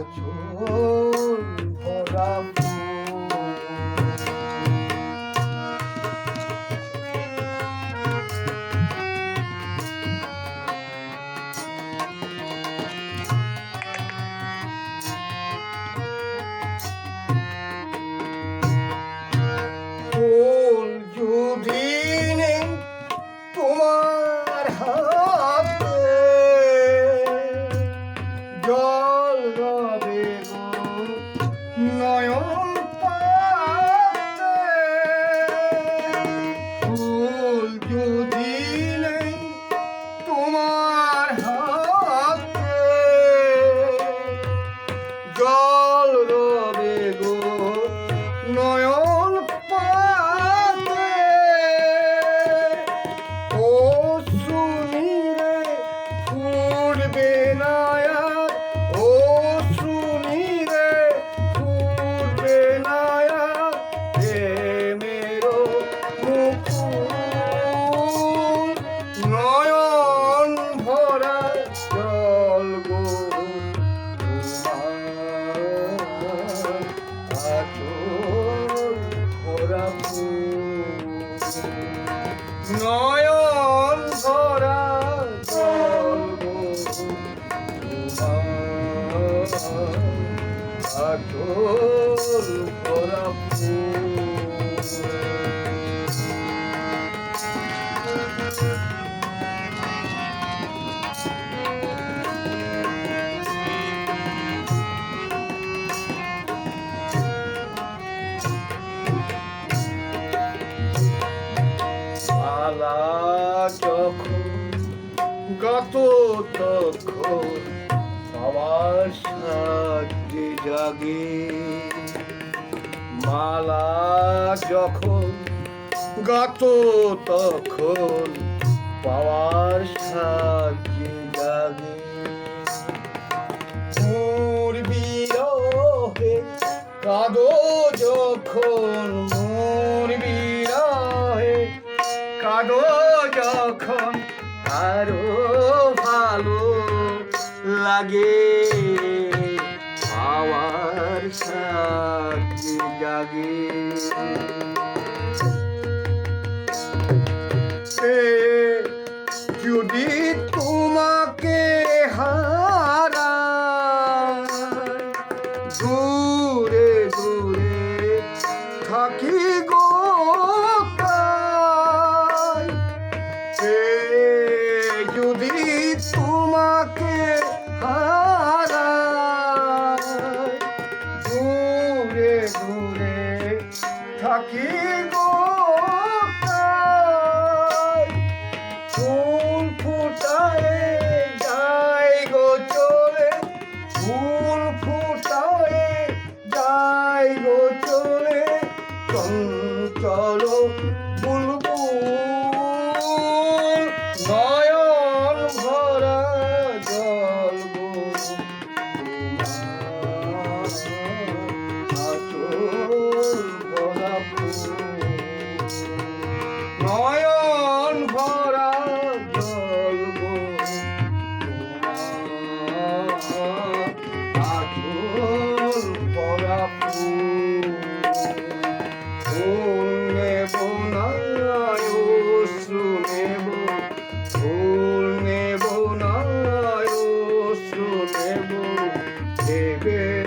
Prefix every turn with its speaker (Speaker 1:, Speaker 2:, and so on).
Speaker 1: আছো ভরা নয়ন ভরা ভরা ফুল গত তখন জাগে? মালা যখন গত তখন পাওয়ার সাজে লাগে। পাওয়ার সাথে জাগে। যদি তোমাকে হারায় দূরে থাকি গো ফুল ফুটায় যাই গো চলে ফুল ফুটায় যাই গো চলে। চঞ্চল দেবে